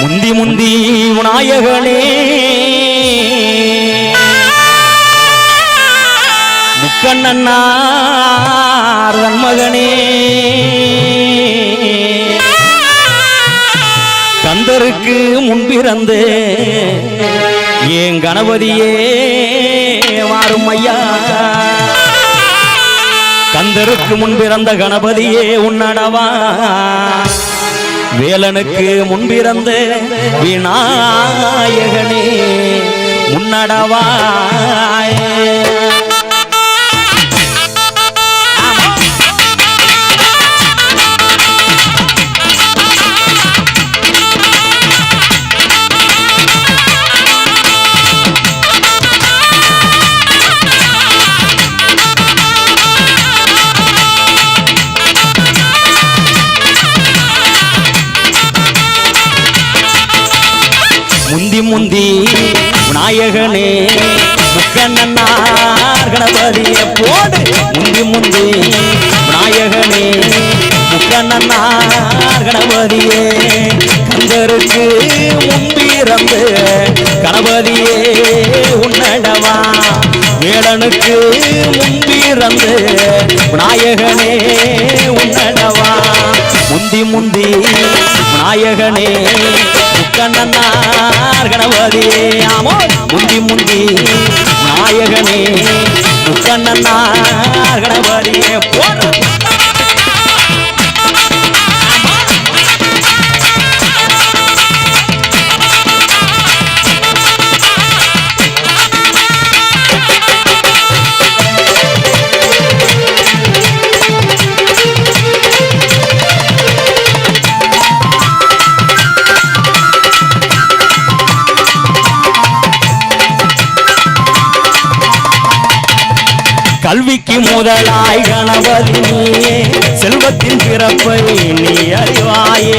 முந்தி முந்தி விநாயகனே. முக்கண்ணன்னார் மகனே கந்தருக்கு முன்பிறந்து ஏன் கணபதியே மாறும் ஐயா. கந்தருக்கு முன்பிறந்த கணபதியே உன்னடவா. வேலனுக்கு முன்பிறந்த விநாயகனே முன்னடவா முந்தி விநாயகனே முக்கண்ணனார் கணபதிய போடு. முந்தி முந்தி விநாயகனே முக்கண்ணனார் கணபதியே. கந்தருக்கு முன்பிறந்து கணபதியே உன்னடவா. வேடனுக்கு முன்பிறந்து விநாயகனே உன்னடவா. முந்தி முந்தி விநாயகனே முக்கண்ணன்னார் கணபதி. ஆமோ முந்தி முந்தி விநாயகனே முக்கண்ணன்னார் கணபதியே போன கல்விக்கு முதலாய் கணபதி நீயே செல்வத்தின் பிறப்பை நீ அறிவாயே.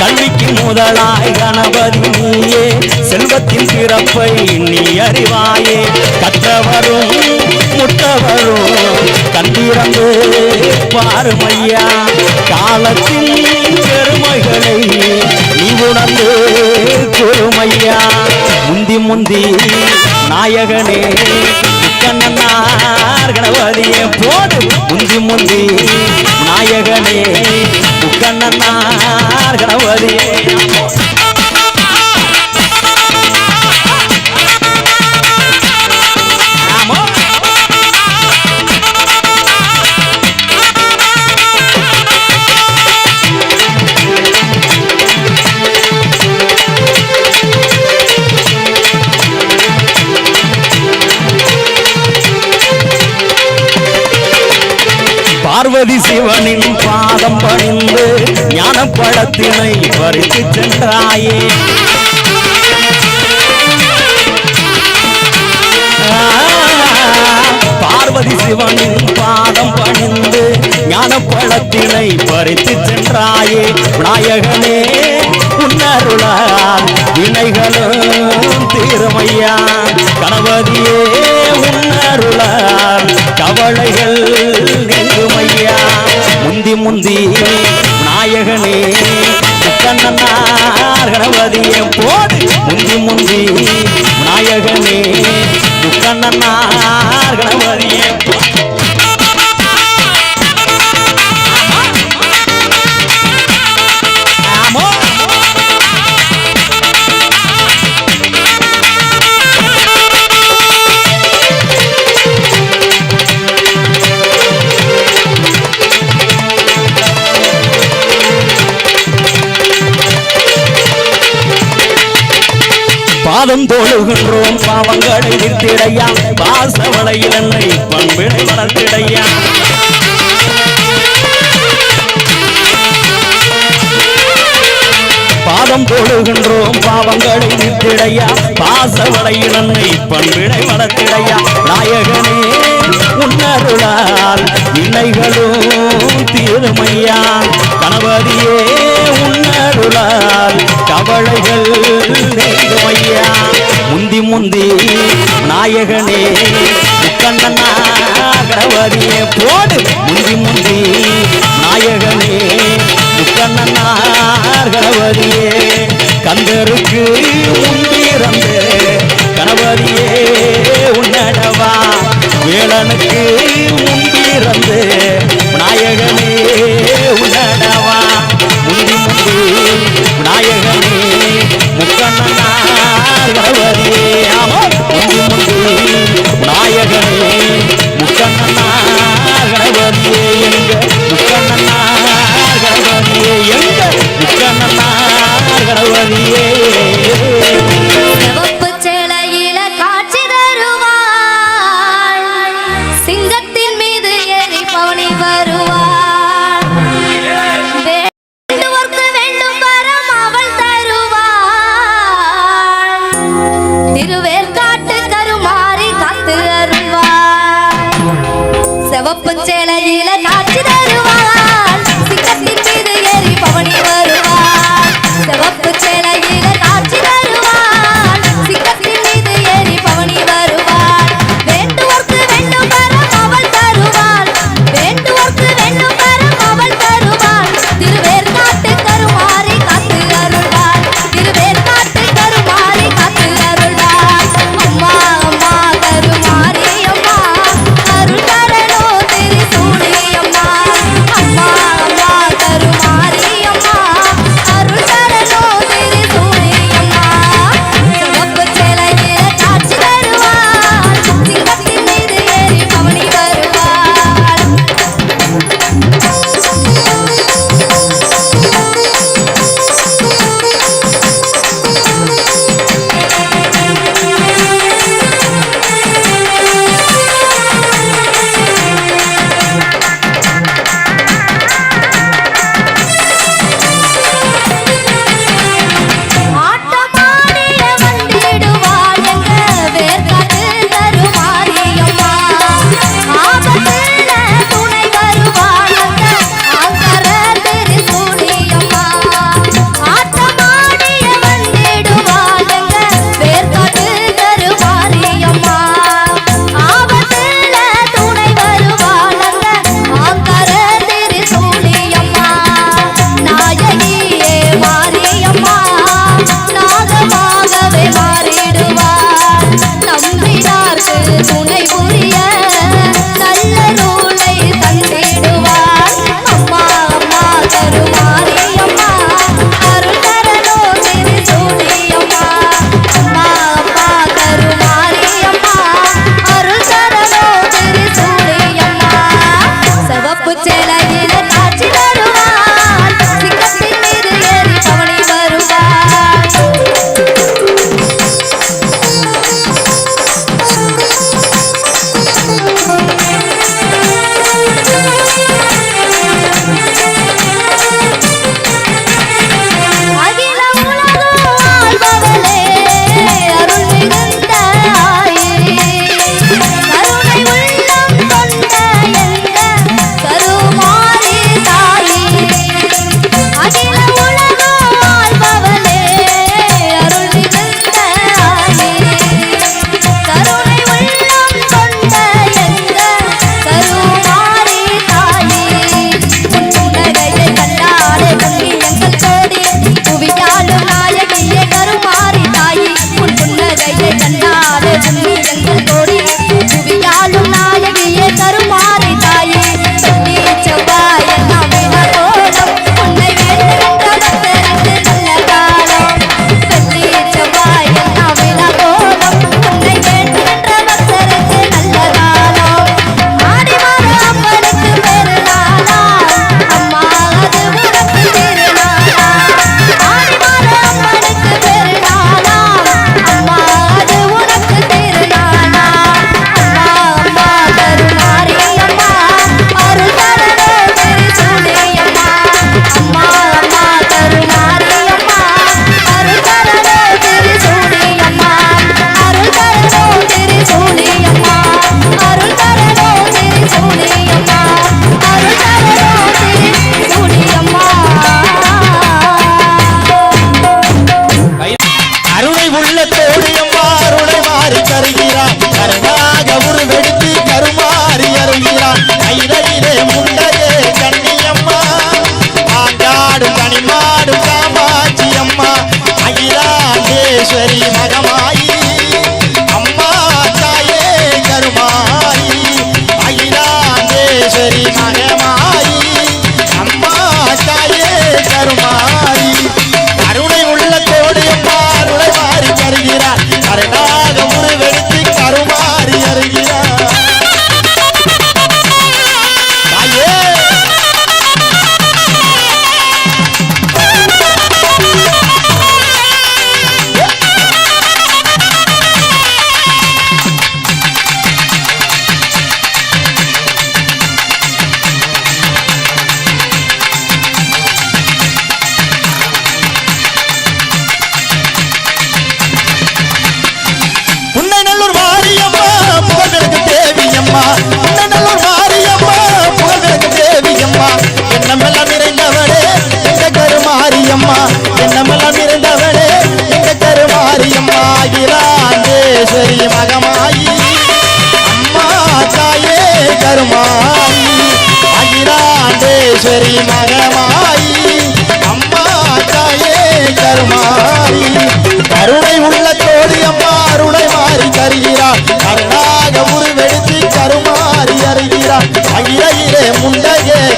கல்விக்கு முதலாய் கணபதி நீயே செல்வத்தின் பிறப்பை நீ அறிவாயே. கற்றவரும் முட்டவரும் கண்டிரந்து பாருமையா காலத்தில் பெருமைகளை நீ உணர்ந்து பொறுமையா முந்தி முந்தி நாயகனே முக்கண்ணனார் கணபதியே போடு. முந்தி முந்தி நாயகனே முக்கண்ணனார் கணபதியே. தினை பறித்து சென்றாயே. பார்வதி சிவனின் பாதம் பணிந்து ஞான பழத்தினை பறித்து சென்றாயே. விநாயகனே உன்னருளால் வினைகளும் தீருமையா. கணபதியே உன்னருளால் கவலைகள் நீங்குமையா. முந்தி முந்தி விநாயகனே கணபதியே போடு. முந்தி முந்தி விநாயகனே கண்ணனார் கணபதி. பாதம் தோழுகின்றோம் பாவங்களை நிறுத்திடையா வாசவளையில் என்னை பண்பினை வளர்த்திடையா பாவம் தொழுகின்றோம் பாவங்களை வித்திடையா பாசவளை நன்மை பண்பிடை வளர்த்திடையா? நாயகனே உன்னருளால் இன்னைகளும் தீருமையா? கணபதியே உன்னருளால் கவலைகள் நெருமையா முந்தி முந்தி நாயகனே கண்ணனா கணபதியே போடு. முந்தி முந்தி நாயகனே கண்ணனா கணபதியே கந்தருக்கு முன்பிறந்த கணபதியே உன்னடவா வேளனுக்கு முன்பிறந்த விநாயகனே Punca.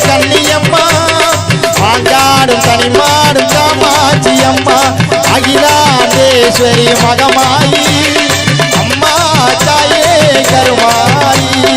கண்ணியம்மா ஆண்டாடும் தனிமாடும் காமாட்சி அம்மா அகிலாண்டேஸ்வரி மகமாயி. அம்மா தாயே கருமாயி.